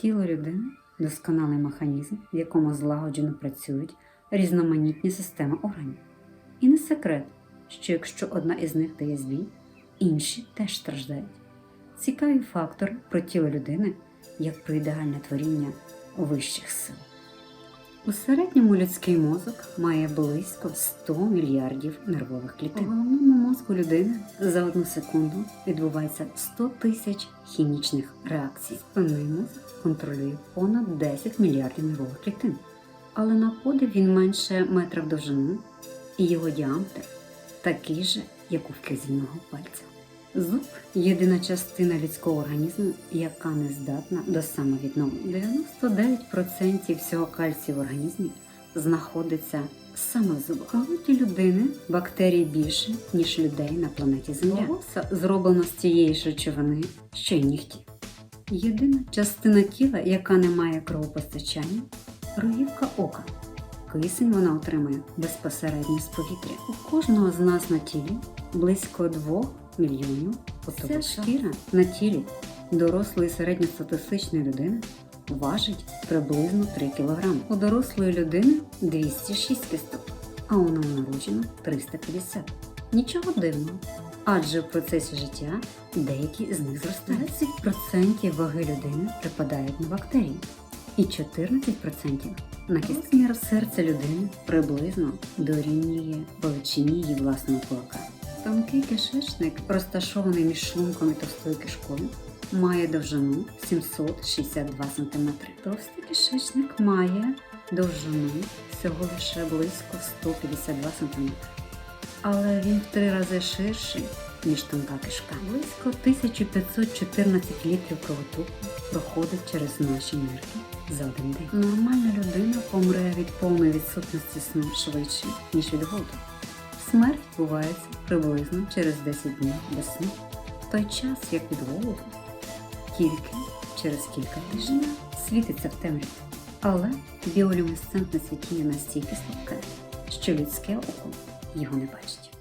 Тіло людини досконалий механізм, в якому злагоджено працюють різноманітні системи органів. І не секрет, що якщо одна із них дає збій, інші теж страждають. Цікаві фактори про тіло людини як про ідеальне творіння вищих сил. У середньому людський мозок має близько 100 мільярдів нервових клітин. У головному мозку людини за одну секунду відбувається 100 тисяч хімічних реакцій. Спинний мозок контролює понад 10 мільярдів нервових клітин. Але на подив він менше метра в довжину, і його діаметр такий же, як у вказівного пальця. Зуб єдина частина людського організму, яка не здатна до самовідновлення. 99% всього кальцію в організмі знаходиться саме в зубах. У людини бактерій більше, ніж людей на планеті Земля. Волосся зроблено з тієї ж речовини, що й нігті. Єдина частина тіла, яка не має кровопостачання, рогівка ока. Кисень вона отримує безпосередньо з повітря. У кожного з нас на тілі близько 2 мільйонів Вся шкіра на тілі дорослої середньостатистичної людини важить приблизно 3 кг. У дорослої людини 206 кісток, а у новонародженого 350. Нічого дивного, адже в процесі життя деякі з них зростають. 10% ваги людини припадають на бактерії і 14% на кістки. Розмір серця людини приблизно дорівнює величині її власного кулака. Тонкий кишечник, розташований між шлунком і товстою кишкою, має довжину 762 см. Товстий кишечник має довжину всього лише близько 152 см. Але він в три рази ширший, ніж тонка кишка. Близько 1514 літрів кровотоку проходить через наші нирки за один день. Нормальна людина помре від повної відсутності сну швидше, ніж від голоду. Смерть відбувається приблизно через 10 днів без сну, в той час, як від голоду, тільки через кілька тижнів світиться в темряві. Але біолюмісцентне світіння настільки слабке, що людське око його не бачить.